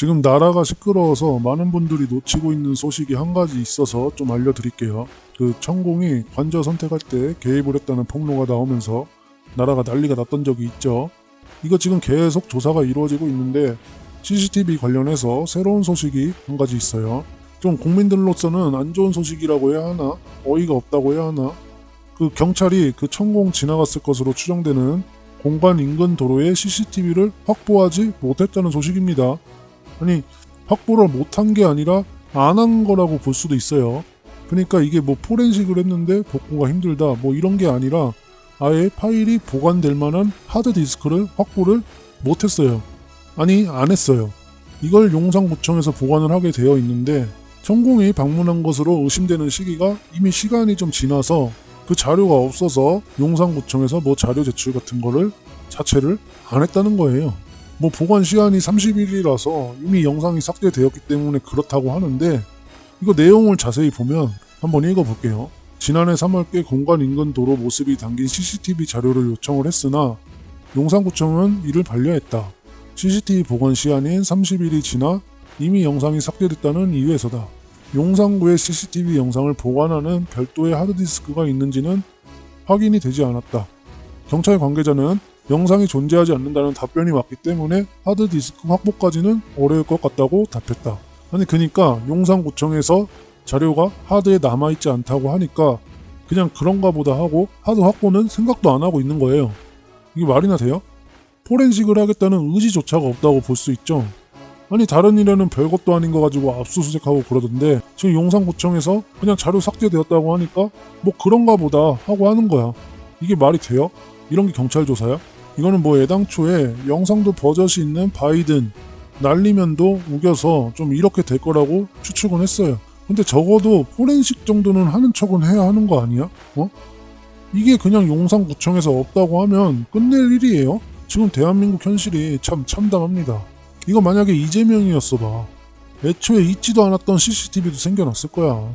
지금 나라가 시끄러워서 많은 분들이 놓치고 있는 소식이 한 가지 있어서 좀 알려드릴게요. 그 천공이 관저 선택할 때 개입을 했다는 폭로가 나오면서 나라가 난리가 났던 적이 있죠. 이거 지금 계속 조사가 이루어지고 있는데 CCTV 관련해서 새로운 소식이 한 가지 있어요. 좀 국민들로서는 안 좋은 소식이라고 해야 하나 어이가 없다고 해야 하나 그 경찰이 그 천공 지나갔을 것으로 추정되는 공간 인근 도로에 CCTV를 확보하지 못했다는 소식입니다. 아니 확보를 못한 게 아니라 안 한 거라고 볼 수도 있어요. 그러니까 이게 뭐 포렌식을 했는데 복구가 힘들다 뭐 이런 게 아니라 아예 파일이 보관될 만한 하드 디스크를 확보를 못했어요. 아니 안 했어요. 이걸 용산구청에서 보관을 하게 되어 있는데 천공이 방문한 것으로 의심되는 시기가 이미 시간이 좀 지나서 그 자료가 없어서 용산구청에서 뭐 자료 제출 같은 거를 자체를 안 했다는 거예요. 뭐 보관 시간이 30일이라서 이미 영상이 삭제되었기 때문에 그렇다고 하는데 이거 내용을 자세히 보면 한번 읽어볼게요. 지난해 3월께 공간 인근 도로 모습이 담긴 CCTV 자료를 요청을 했으나 용산구청은 이를 반려했다. CCTV 보관 시한인 30일이 지나 이미 영상이 삭제됐다는 이유에서다. 용산구에 CCTV 영상을 보관하는 별도의 하드디스크가 있는지는 확인이 되지 않았다. 경찰 관계자는 영상이 존재하지 않는다는 답변이 왔기 때문에 하드디스크 확보까지는 어려울 것 같다고 답했다. 아니 그니까 용산구청에서 자료가 하드에 남아있지 않다고 하니까 그냥 그런가 보다 하고 하드 확보는 생각도 안 하고 있는 거예요. 이게 말이나 돼요? 포렌식을 하겠다는 의지조차가 없다고 볼 수 있죠. 아니 다른 일에는 별것도 아닌 거 가지고 압수수색하고 그러던데 지금 용산구청에서 그냥 자료 삭제되었다고 하니까 뭐 그런가 보다 하고 하는 거야. 이게 말이 돼요? 이런 게 경찰 조사야? 이거는 뭐 애당초에 영상도 버젓이 있는 바이든 날리면도 우겨서 좀 이렇게 될 거라고 추측은 했어요. 근데 적어도 포렌식 정도는 하는 척은 해야 하는 거 아니야? 어? 이게 그냥 용산구청에서 없다고 하면 끝낼 일이에요? 지금 대한민국 현실이 참 참담합니다. 이거 만약에 이재명이었어 봐. 애초에 있지도 않았던 CCTV도 생겨났을 거야.